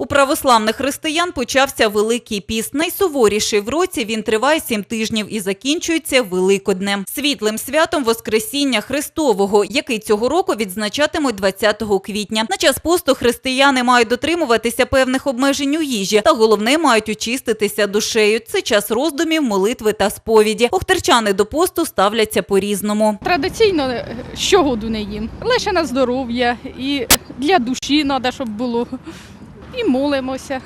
У православних християн почався Великий піст. Найсуворіший в році він триває сім тижнів і закінчується Великоднем. Світлим святом Воскресіння Христового, який цього року відзначатимуть 20 квітня. На час посту християни мають дотримуватися певних обмежень у їжі, та головне мають очиститися душею. Це час роздумів, молитви та сповіді. Охтерчани до посту ставляться по-різному. Традиційно е, щогоду не їм. Лише на здоров'я і для душі треба, щоб було. І молимося.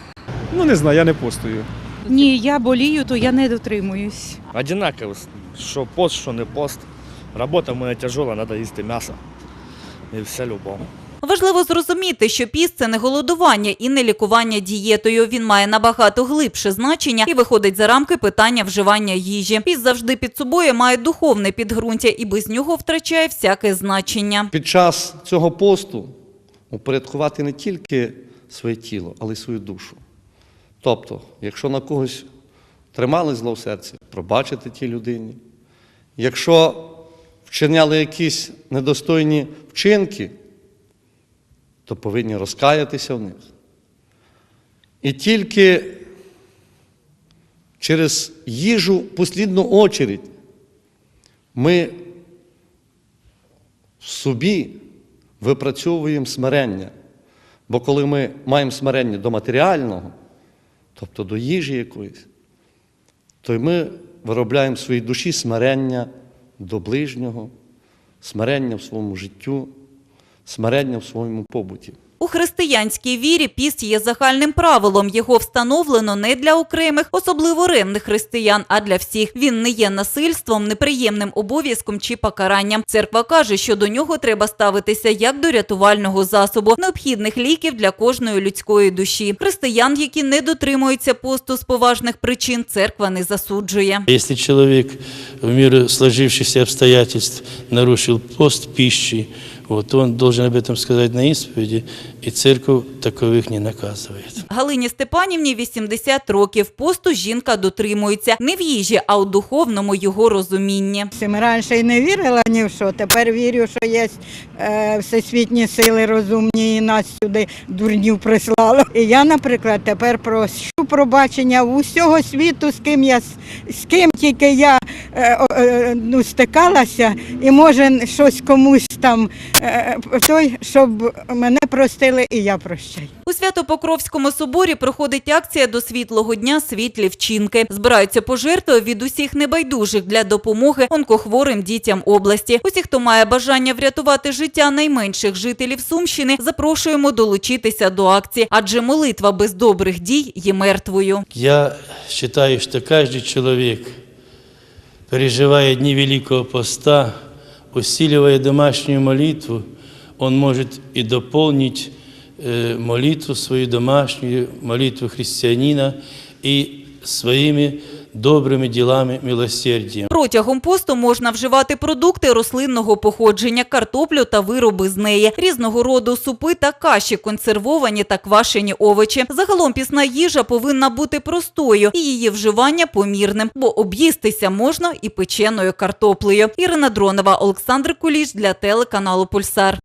Ну не знаю, я не постую. Ні, я болію, то я не дотримуюсь. Одинаково, що пост, що не пост. Робота в мене тяжела, треба їсти м'ясо. І все любов. Важливо зрозуміти, що піст – це не голодування і не лікування дієтою. Він має набагато глибше значення і виходить за рамки питання вживання їжі. Піст завжди під собою має духовне підґрунтя і без нього втрачає всяке значення. Під час цього посту упорядкувати не тільки своє тіло, але й свою душу. Тобто, якщо на когось тримали зло в серці, пробачити тій людині. Якщо вчиняли якісь недостойні вчинки, то повинні розкаятися в них. І тільки через їжу послідну очередь ми в собі випрацьовуємо смирення. Бо коли ми маємо смирення до матеріального, тобто до їжі якоїсь, то ми виробляємо в своїй душі смирення до ближнього, смирення в своєму життю, смирення в своєму побуті. У християнській вірі піст є загальним правилом. Його встановлено не для окремих, особливо ревних християн, а для всіх. Він не є насильством, неприємним обов'язком чи покаранням. Церква каже, що до нього треба ставитися як до рятувального засобу, необхідних ліків для кожної людської душі. Християн, які не дотримуються посту з поважних причин, церква не засуджує. Если человек в меру сложившихся обстоятельств нарушил пост пищи, вот, то он должен об этом сказать на исповеди, и церковь таковых не наказывает. Галині Степанівні 80 років. Посту жінка дотримується не в їжі, а у духовному його розумінні. Ми раніше й не вірила ні в що. Тепер вірю, що є е, всесвітні сили розумні і нас сюди дурнів прислало. І я, наприклад, тепер прошу пробачення в усього світу, з ким я с- з ким тільки я е, о, е, ну, стикалася, і може щось комусь там е, той, щоб мене простили, і я прощаю. У Свято-Покровському соборі проходить акція до світлого дня світлі вчинки. Збираються пожертви від усіх небайдужих для допомоги онкохворим дітям області. Усі, хто має бажання врятувати життя найменших жителів Сумщини, запрошуємо долучитися до акції, адже молитва без добрих дій є мертвою. Я считаю, что каждый человек, переживая дни Великого Поста, усиливая домашнюю молитву, он может и дополнить э, молитву свою домашнюю, молитву христианина и своими добрыми делами милосердия. Протягом посту можна вживати продукти рослинного походження, картоплю та вироби з неї, різного роду супи та каші, консервовані та квашені овочі. Загалом пісна їжа повинна бути простою і її вживання помірним, бо об'їстися можна і печеною картоплею. Ірина Дронова, Олександр Куліш для телеканалу Пульсар.